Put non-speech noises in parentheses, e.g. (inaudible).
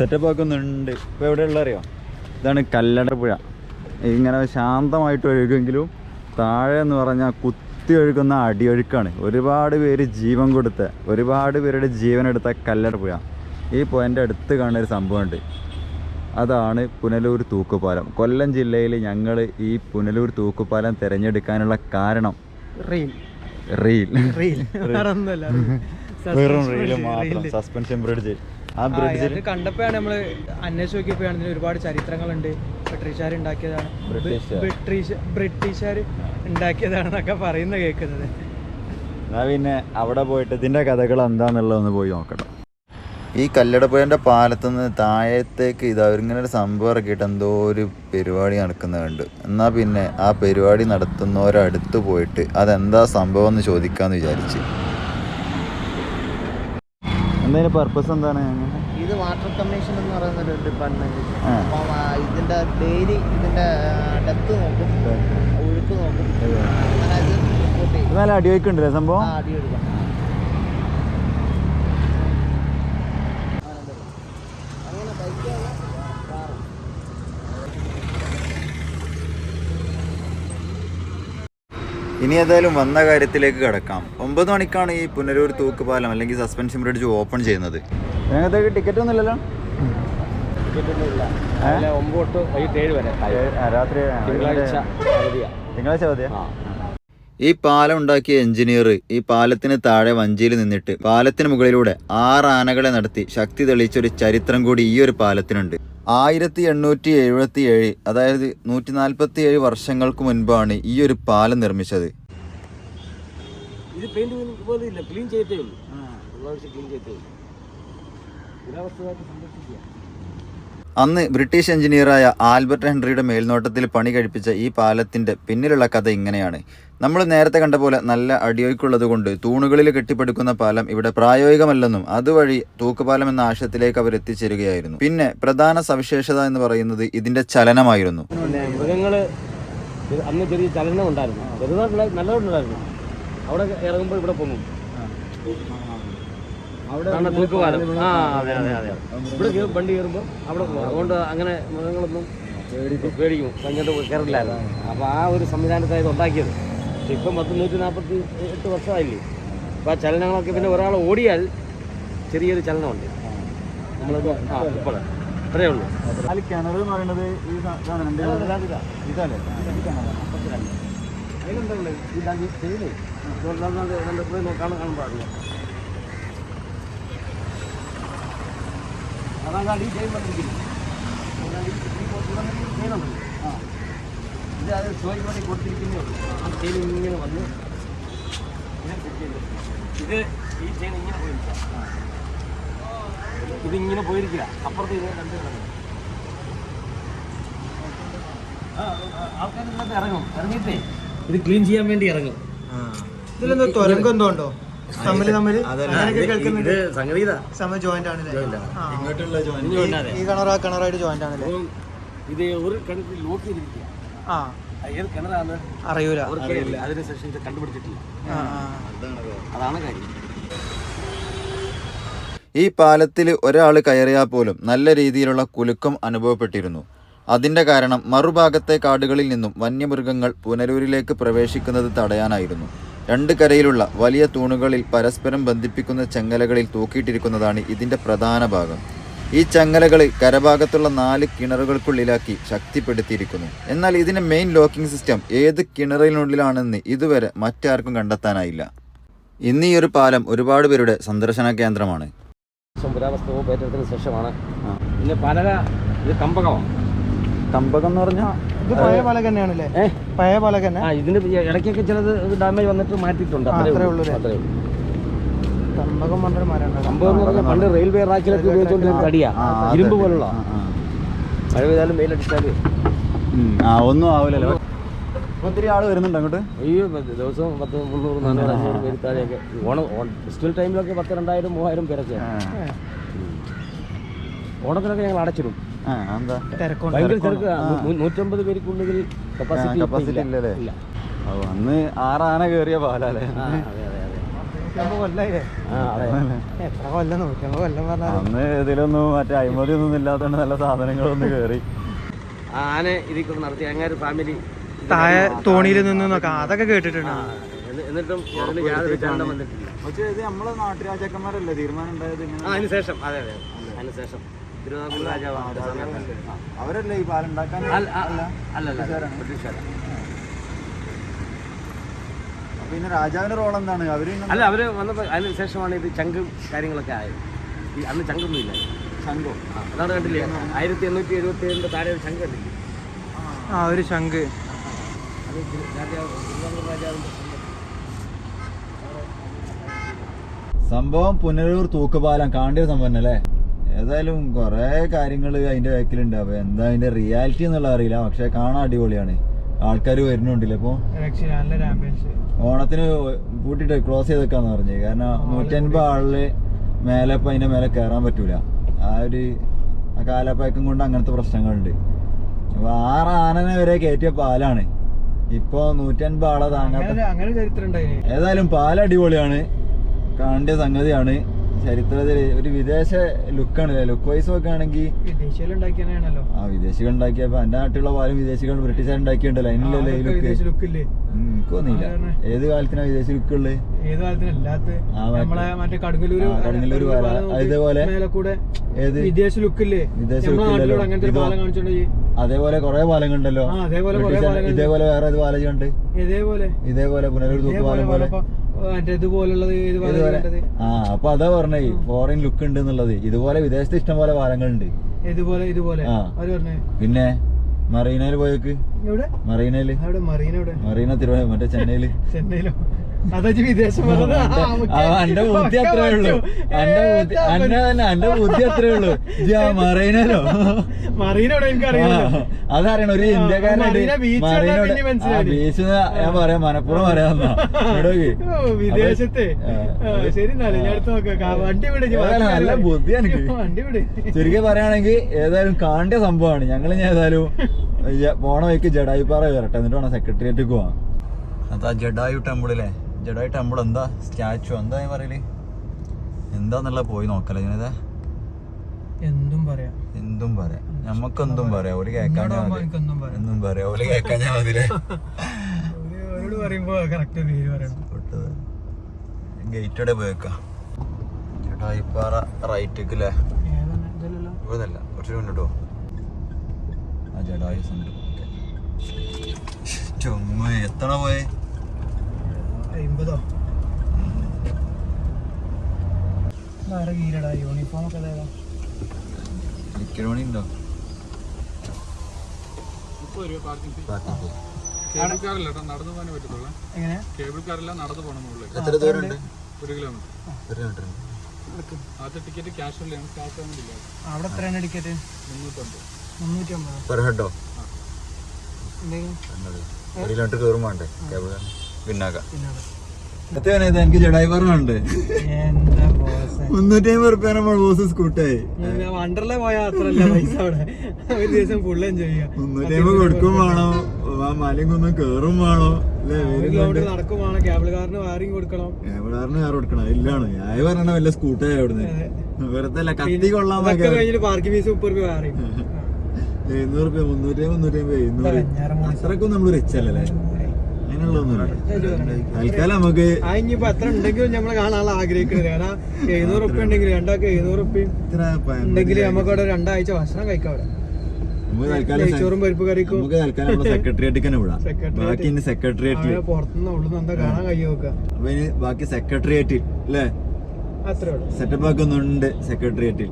Setup ആക്കുന്നുണ്ട് ഇപ്പോൾ എവിടെയുള്ള അറിയോ ഇതാണ് കല്ലട പുഴ. ഇങ്ങനെ ശാന്തമായിട്ട് ഒഴുകുമെങ്കിലും താഴെ എന്ന് പറഞ്ഞാൽ കുത്തി ഒഴുകുന്ന അടിയൊഴുക്കാണ്. ഒരുപാട് പേര് ജീവൻ കൊടുത്ത ഒരുപാട് പേരുടെ ജീവനെടുത്ത കല്ലട പുഴ. ഈ പുഴന്റെ അടുത്ത് കാണുന്ന ഒരു സംഭവമുണ്ട്. അതാണ് പുനലൂർ തൂക്കുപാലം. കൊല്ലം ജില്ലയിൽ ഞങ്ങൾ ഈ പുനലൂർ തൂക്കുപാലം തിരഞ്ഞെടുക്കാനുള്ള കാരണം. റീൽ. റീൽ. റീൽ. (laughs) വെറും റീൽ മാത്രം. സസ്പെൻഷൻ ബ്രിഡ്ജ് ആ കണ്ടപ്പോഴാണ് നമ്മൾ അന്വേഷിച്ച് നോക്കിയപ്പോഴാണ് ഇതിന് ഒരുപാട് ചരിത്രങ്ങളുണ്ട്. ബ്രിട്ടീഷുകാർ ഉണ്ടാക്കിയതാണ്. ബ്രിട്ടീഷുകാർ. ബ്രിട്ടീഷ് ബ്രിട്ടീഷുകാർ ഉണ്ടാക്കിയതാണെന്നൊക്കെ പറയുന്ന കേൾക്കുന്നത്. എന്നാ പിന്നെ അവിടെ പോയിട്ട് ഇതിന്റെ കഥകൾ എന്താന്നുള്ളതൊന്ന് പോയി നോക്കട്ടെ ഈ കല്ലടപ്പുഴന്റെ പാലത്തു നിന്ന് താഴത്തേക്ക് ഇത് അവരിങ്ങനെ ഒരു സംഭവം ഇറക്കിയിട്ട് എന്തോ ഒരു പരിപാടി നടക്കുന്നുണ്ട്. എന്നാൽ പിന്നെ ആ പരിപാടി നടത്തുന്നവരടുത്ത് പോയിട്ട് അതെന്താ സംഭവം എന്ന് ചോദിക്കാമെന്ന് വിചാരിച്ച്. എന്തെങ്കിലും പർപ്പസ് എന്താണ്? ഇത് വാട്ടർ കമ്മീഷൻ എന്ന് പറയുന്ന ഒരു ഡിപ്പാർട്ട്മെന്റ് അപ്പം ഇതിന്റെ ഡെയിലി ഇതിന്റെ ഡെപ്ത് നോക്കും. ഒഴുക്ക് നോക്കും. അങ്ങനെ ഇത് റിപ്പോർട്ട് ചെയ്യും. നല്ല അടിവയ്ക്കുണ്ടല്ലേ സംഭവം? ആ അടി എടുക്കണം അങ്ങനെ ബൈക്കാണ് കാറ് ഇനി ഏതായാലും വന്ന കാര്യത്തിലേക്ക് കിടക്കാം. ഒമ്പത് മണിക്കാണ് ഈ പുനരൂർ തൂക്കുപാലം അല്ലെങ്കിൽ സസ്പെൻഷൻ ബ്രിഡ്ജ് ഓപ്പൺ ചെയ്യുന്നത്. ടിക്കറ്റ് ഒന്നും ഇല്ലല്ലോ? രാത്രി തിങ്കളാഴ്ച അവധിയാ. ഈ പാലം ഉണ്ടാക്കിയ എഞ്ചിനീയർ ഈ പാലത്തിന് താഴെ വഞ്ചിയിൽ നിന്നിട്ട് പാലത്തിന് മുകളിലൂടെ ആറ് ആനകളെ നടത്തി ശക്തി തെളിയിച്ച ഒരു ചരിത്രം കൂടി ഈ ഒരു പാലത്തിനുണ്ട്. ആയിരത്തി എണ്ണൂറ്റി എഴുപത്തി ഏഴ് അതായത് നൂറ്റി നാൽപ്പത്തി ഏഴ് വർഷങ്ങൾക്ക് മുൻപാണ് ഈ ഒരു പാലം നിർമ്മിച്ചത്. ഇത് പെയിന്റ് പോലും ഇല്ല ക്ലീൻ ചെയ്തേ ഉള്ളൂ. ക്ലീൻ ചെയ്തേ ഉള്ളൂ. പുരാവസ്തുവായിട്ട് സംരക്ഷിക്കുക. അന്ന് ബ്രിട്ടീഷ് എഞ്ചിനീയറായ ആൽബർട്ട് ഹെൻറിയുടെ മേൽനോട്ടത്തിൽ പണി കഴിപ്പിച്ച ഈ പാലത്തിന്റെ പിന്നിലുള്ള കഥ ഇങ്ങനെയാണ്. നമ്മൾ നേരത്തെ കണ്ട പോലെ നല്ല അടിയൊഴുക്കുള്ളതുകൊണ്ട് തൂണുകളിൽ കെട്ടിപ്പടുക്കുന്ന പാലം ഇവിടെ പ്രായോഗികമല്ലെന്നും അതുവഴി തൂക്കുപാലം എന്ന ആശയത്തിലേക്ക് അവർ എത്തിച്ചേരുകയായിരുന്നു. പിന്നെ പ്രധാന സവിശേഷത എന്ന് പറയുന്നത് ഇതിന്റെ ചലനമായിരുന്നു. അന്ന് ചെറിയ ചലനം ഉണ്ടായിരുന്നു. നല്ലതുണ്ടായിരുന്നു. അവിടെ ഇറങ്ങുമ്പോൾ ഇവിടെ പൊങ്ങും. അവിടെ തൂക്കുപാലം ആ അതെ അതെ അതെ ഇവിടെ വണ്ടി കയറുമ്പോൾ അവിടെ പോകും അതുകൊണ്ട് അങ്ങനെ മൃഗങ്ങളൊന്നും പേടിക്കും അങ്ങോട്ട് കയറില്ലായിരുന്നു അപ്പോൾ ആ ഒരു സംവിധാനത്തെ ഇത് ഉണ്ടാക്കിയത് ഇപ്പം പത്ത് നൂറ്റി നാൽപ്പത്തി എട്ട് വർഷമായില്ലേ അപ്പോൾ ആ ചലനങ്ങളൊക്കെ പിന്നെ ഒരാൾ ഓടിയാൽ ചെറിയൊരു ചലനമുണ്ട് ആ ഇപ്പോൾ അത്രേ ഉള്ളൂ കിണർ എന്ന് പറയുന്നത് ഈ ഇതല്ലേ അതിലുണ്ടല്ലോ ഈ നോക്കാൻ കാണുമ്പോൾ അറിയാം അതാണ് വന്നിരിക്കുന്നത്. ഇത് അത് വേണ്ടി കൊടുത്തിരിക്കുന്നേ ഉള്ളൂ. ആ ചെയിൻ ഇങ്ങനെ വന്ന്. ഇത് ഈ ചെയിൻ ഇങ്ങനെ പോയിരിക്കുക. ഇതിങ്ങനെ പോയിരിക്കുക. അപ്പുറത്ത് ഇത് രണ്ട് കിടക്കുന്നു. ആൾക്കാർ ഇറങ്ങും. ഇറങ്ങിയിട്ടേ. ഇത് ക്ലീൻ ചെയ്യാൻ വേണ്ടി ഇറങ്ങും. ഇതിലെന്തോ തുരങ്കം എന്തോ ഉണ്ടോ? തമ്മിൽ തമ്മിൽ അങ്ങനെയൊക്കെ കേൾക്കുന്നുണ്ട്. ഇത് സംഗതി. സമയ ജോയിന്റ് ആണല്ലേ? ഈ കിണറായിട്ട് ജോയിന്റ് ആണല്ലേ? ഇത് ഒരു കിണറ്റിൽ ലോക്ക് ചെയ്തിരിക്കുക. ആ. ഏത് കിണറാണ്? അറിയൂല. ഇത് കണ്ടുപിടിച്ചിട്ടില്ല. അതാണ് കാര്യം. ഈ പാലത്തിൽ ഒരാൾ കയറിയാൽ പോലും നല്ല രീതിയിലുള്ള കുലുക്കം അനുഭവപ്പെട്ടിരുന്നു. അതിന്റെ കാരണം മറുഭാഗത്തെ കാടുകളിൽ നിന്നും വന്യമൃഗങ്ങൾ പുനരൂരിലേക്ക് പ്രവേശിക്കുന്നത് തടയാനായിരുന്നു. രണ്ട് കരയിലുള്ള വലിയ തൂണുകളിൽ പരസ്പരം ബന്ധിപ്പിക്കുന്ന ചങ്ങലകളിൽ തൂക്കിയിട്ടിരിക്കുന്നതാണ് ഇതിന്റെ പ്രധാന ഭാഗം. ഈ ചങ്ങലകൾ കരഭാഗത്തുള്ള നാല് കിണറുകൾക്കുള്ളിലാക്കി ശക്തിപ്പെടുത്തിയിരിക്കുന്നു. എന്നാൽ ഇതിന്റെ മെയിൻ ലോക്കിംഗ് സിസ്റ്റം ഏത് കിണറിനുള്ളിലാണെന്ന് ഇതുവരെ മറ്റാർക്കും കണ്ടെത്താനായില്ല. ഇന്ന് ഈ ഒരു പാലം ഒരുപാട് പേരുടെ സന്ദർശന കേന്ദ്രമാണ്. പുരാവസ്തു ഏറ്റെടുത്തതിന് ശേഷമാണ്. പിന്നെ പലക ഇത് കമ്പകമാണ് കമ്പകം എന്ന് പറഞ്ഞാൽ ഇത് പഴയ പലക തന്നെയാണല്ലേ പഴയ പലക തന്നെ ആ ഇതിന്റെ ഈ ഇടയ്ക്കൊക്കെ ചിലത് ഡാമേജ് വന്നിട്ട് മാറ്റിയിട്ടുണ്ട്. അത്രേ ഉള്ളൂ. അത്രേ ഉള്ളൂ. തമ്പകം പറഞ്ഞൊരു മരം തമ്പകം എന്ന് പറഞ്ഞാൽ പണ്ട് റെയിൽവേ റാക്കിലൊക്കെ ഉപയോഗിച്ചുകൊണ്ടിരുന്ന തടിയാ. ഇരുമ്പ് പോലുള്ള. മഴ പെയ്താലും വെയിലടിച്ചാലും ആ ഒന്നും ആവില്ലല്ലോ ഒത്തിരി ആൾ വരുന്നുണ്ട് അങ്ങോട്ട്? അയ്യോ ദിവസവും പത്ത് മുന്നൂറ് നാനൂറ് അഞ്ഞൂറ് പേര് താഴെയൊക്കെ. ഓണം ഫെസ്റ്റിവൽ ടൈമിലൊക്കെ പത്ത് രണ്ടായിരം മൂവായിരം പേരൊക്കെ ഓണത്തിനൊക്കെ ഞങ്ങൾ അടച്ചിടും. നൂറ്റമ്പത് പേർക്കുള്ളിൽ കപ്പാസിറ്റി ഇല്ലല്ലേ ഇല്ല അന്ന് ആറാന കേറിയ പാലാലേ പാലല്ലേ അന്ന് ഇതിലൊന്നും മറ്റേ അഴിമതി ഒന്നും ഇല്ലാത്തോണ്ട് നല്ല സാധനങ്ങളൊന്നും കേറി. ആന ഇതിൽ കൊണ്ട് നടത്തി. അങ്ങനെ ഫാമിലി താഴെ തോണിയിൽ നിന്ന് നോക്കാം അതൊക്കെ കേട്ടിട്ടുണ്ട്. എന്നിട്ടും യാതൊരു ചണ്ടം വന്നിട്ടില്ല. പക്ഷേ ഇത് നമ്മളെ നാട്ടുരാജാക്കന്മാരല്ലേ തീരുമാനം ഉണ്ടായത് ആ അതിന് അതെ അതെ. അതിന് ശേഷം. തിരുവിതാംകൂർ രാജാവ് ആ സമയത്ത്. അവരല്ലേ ഈ പാലം ഉണ്ടാക്കാൻ? അല്ല അല്ല അല്ല ബ്രിട്ടീഷുകാരാണ്. പിന്നെ രാജാവിന്റെ റോൾ എന്താണ്? അവർ അല്ല അവർ വന്നപ്പോ അതിന് ശേഷമാണ് ഇത് ചങ്കും കാര്യങ്ങളൊക്കെ ആയത്. ഈ അന്ന് ചങ്കൊന്നും ഇല്ല ചങ്കോ? അതാണ് കണ്ടില്ലേ? ആയിരത്തി എണ്ണൂറ്റി എഴുപത്തി ഏഴിന്റെ താഴെ ഒരു ചങ്ക് കണ്ടില്ലേ? ആ ഒരു ശംഖ് രാജാവിന്റെ സംഭവം പുനരൂർ തൂക്കുപാലം. കാണ്ടിയ സംഭവം അല്ലേ ഏതായാലും കുറേ കാര്യങ്ങൾ അതിന്റെ ബാക്കിലുണ്ട്. അപ്പൊ എന്താ അതിന്റെ റിയാലിറ്റി എന്നുള്ള അറിയില്ല. പക്ഷെ കാണാൻ അടിപൊളിയാണ്. ആൾക്കാർ വരുന്നുണ്ടല്ലോ ഇപ്പോൾ ഓണത്തിന് കൂട്ടിട്ട് ക്ലോസ് ചെയ്തേക്കാന്ന് പറഞ്ഞു. കാരണം നൂറ്റൻപത് ആളിൽ മേലെ ഇപ്പൊ അതിന്റെ മേലെ കയറാൻ പറ്റൂല. ആ ഒരു ആ കാലപ്പയക്കം കൊണ്ട് അങ്ങനത്തെ പ്രശ്നങ്ങളുണ്ട്. അപ്പൊ ആറ് ആനനെ വരെ കയറ്റിയ പാലാണ്. ഇപ്പൊ നൂറ്റൻപത് ആളെ താങ്ങാത്ത ഏതായാലും പാലം അടിപൊളിയാണ്. കാണേണ്ട സംഗതിയാണ്. ചരിത്രത്തിൽ ഒരു വിദേശ ലുക്കാണ് ലുക്ക് വൈസ് നോക്കുകയാണെങ്കിൽ വിദേശികൾ ഉണ്ടാക്കിയാണല്ലോ ആ വിദേശികൾ ഉണ്ടാക്കിയപ്പോ എന്റെ നാട്ടിലുള്ള പാലും വിദേശികൾ ബ്രിട്ടീഷുകാർ ഉണ്ടാക്കിയുണ്ടല്ലോ ലുക്ക്. വിദേശ ലുക്കില്ലേ എനിക്ക് ഏത് കാലത്തിനാ വിദേശ ലുക്ക് ഉള്ളത് ഏത് കാലത്തിനല്ലാത്ത അതേപോലെ ഏത്? വിദേശ ലുക്കില്ലേ അതേപോലെ കൊറേ പാലങ്ങൾ. ഇതേപോലെ വേറെ ഏത് പാലം ഇതേപോലെ. ഇതേപോലെ പുനലൂർ പാലം ആ അപ്പൊ അതാ പറഞ്ഞേ ഫോറിൻ ലുക്ക് ഉണ്ട് എന്നുള്ളത്. ഇതുപോലെ വിദേശത്ത് ഇഷ്ടം പോലെ പാലങ്ങളുണ്ട് ഇതുപോലെ. ഇതുപോലെ പിന്നെ മറീനയിൽ പോയേക്ക്. മറീനയിൽ മറീന തിരുവനന്തപുരം മറ്റേ ചെന്നൈയിൽ. ചെന്നൈയിലോ? അതാ ഇജ്ജ് വിദേശം എന്റെ ആ, ആ, ബുദ്ധി അത്രേ ഉള്ളൂ. എന്റെ ബുദ്ധി അന്റെ തന്നെ എന്റെ ബുദ്ധി അത്രേ ഉള്ളൂ. ഇജ്ജ് ആ മറീനയിലോ മറീന എവിടെ എനിക്കറിയില്ല അതറിയണം. ഒരു ആ, ഇന്ത്യക്കാരനായിട്ട് മറീനോട്. ബീച്ച് ഞാൻ പറയാം. മലപ്പുറം പറയാം വിദേശത്തെ. ആ, ആ, ശരി വണ്ടി നല്ല ബുദ്ധി എനിക്ക്. ചുരുക്കി പറയുകയാണെങ്കിൽ ഏതായാലും കാണേണ്ട സംഭവമാണ്. ഞങ്ങൾ ഏതായാലും പോണ വഴിക്ക് ജഡായിപ്പാറ വരട്ടെ. എന്നിട്ട് വേണം സെക്രട്ടേറിയറ്റ് പോവാം അതാ ജഡായു ടെമ്പിൾ അല്ലേ ജഡായു ടെമ്പിൾ എന്താ? സ്റ്റാച്ചു എന്താ ഞാൻ പറയൽ? എന്താന്നുള്ള പോയി നോക്കല ഞാനിത് എന്തും പറയാം. എന്തും പറയാം. ഞമ്മക്കെന്തും പറയാം. ഒരു കേക്കാൻ എന്തും പറയാം. ഒരു കേക്കാൻ മതിലേ പറയുമ്പോ കറക്റ്റ് പേര് പറയണം. ഗേറ്റോടെ പോയേക്കാം? ജഡായിപ്പാറ റൈറ്റേക്ക് അല്ലേ കുറച്ച് മുന്നോട്ടോ ആ ചുമ്മാ എത്തണ പോയേ? അമ്പതോ വേറെ വീരടാ യൂണിഫോം ഒക്കെ മണി ഉണ്ടോ കേബിൾ കാറില്ല കേട്ടോ നടന്നു പോകാനേ പറ്റത്തുള്ളൂ. എങ്ങനെ? കേബിൾ കാറില്ല നടന്നു പോകണം മുകളിലേക്ക്. എത്ര ദൂരം ഉണ്ട് ഒരു കിലോമീറ്റർ ഒരു കിലോമീറ്റർ ആദ്യത്തെ ടിക്കറ്റ് ക്യാഷ് അല്ലേ ക്യാഷ് പേയ്മെന്റ് ഇല്ല. അവിടെ എത്രയാണ് ടിക്കറ്റ് മുന്നൂറ്റമ്പത്. പെർ ഹെഡോ എന്തെങ്കിലും? ഒരു കിലോമീറ്റർ കയറും വേണ്ടേ കേബിൾ പിന്നാക്കാം. പിന്നെ എത്രയാണ് എനിക്ക് ജഡായിപ്പറുണ്ട് പറഞ്ഞുണ്ട്. എന്താ ബോസ് മുന്നൂറ്റി അമ്പത് റുപ്യ നമ്മൾ ബോസ് സ്കൂട്ടായി. വണ്ടർല പോയ അത്രല്ല പൈസ അവിടെ. ഒരു ദിവസം ഫുൾ എൻജോയ് ചെയ്യാം. മുന്നൂറ്റി അമ്പത് കൊടുക്കും വേണോ. ആ മലയും കുന്നും കേറും വേണോ. നടക്കും വേണം. കേബിൾ കാറിന് വയറിങ് കൊടുക്കണം. എവിടാറിന് കാർ കൊടുക്കണം. ഇല്ലാണ്. ഞാൻ പറഞ്ഞ വല്ല സ്കൂട്ടായി അവിടുന്ന് വെറുതെ അല്ല കത്തി കൊള്ളാൻ പാർക്കിംഗ് ഫീസ് മുപ്പത് രൂപ വേറെയും (laughs) എഴുന്നൂറ് റുപ്യ മുന്നൂറ്റി മുന്നൂറ്റി അമ്പത് എഴുന്നൂറ് അത്രക്കും നമ്മൾ റിച്ച് അല്ലല്ലേ? തൽക്കാലം നമുക്ക് ആ ഇനിയിപ്പോ എത്ര ഉണ്ടെങ്കിലും നമ്മൾ കാണാനുള്ള ആഗ്രഹിക്കുന്നത് കാരണം എഴുന്നൂറ് ഉപ്പ ഉണ്ടെങ്കിൽ രണ്ടാൾക്ക് എഴുന്നൂറ് ഉപ്പയും ഇത്ര പ- ഉണ്ടെങ്കിൽ നമുക്ക് അവിടെ രണ്ടാഴ്ച ഭക്ഷണം കഴിക്കാം അവിടെ. തൽക്കാലം സെ- നെയ്ച്ചോറും പരിപ്പ് കറിക്കും. നമുക്ക് തൽക്കാലം നമ്മുടെ സെക്രട്ടേറിയറ്റ് തന്നെ വിടാം. ബാക്കി ഇനി സെക്രട്ടേറിയറ്റിൽ അങ്ങനെ പുറത്തുനിന്ന് ഉള്ളിൽ എന്താ കാണാൻ കഴിയും നോക്കുക അപ്പൊ ഇനി ബാക്കി സെക്രട്ടേറിയറ്റിൽ അല്ലേ സെറ്റപ്പ് ആക്കുന്നുണ്ട് സെക്രട്ടേറിയറ്റിൽ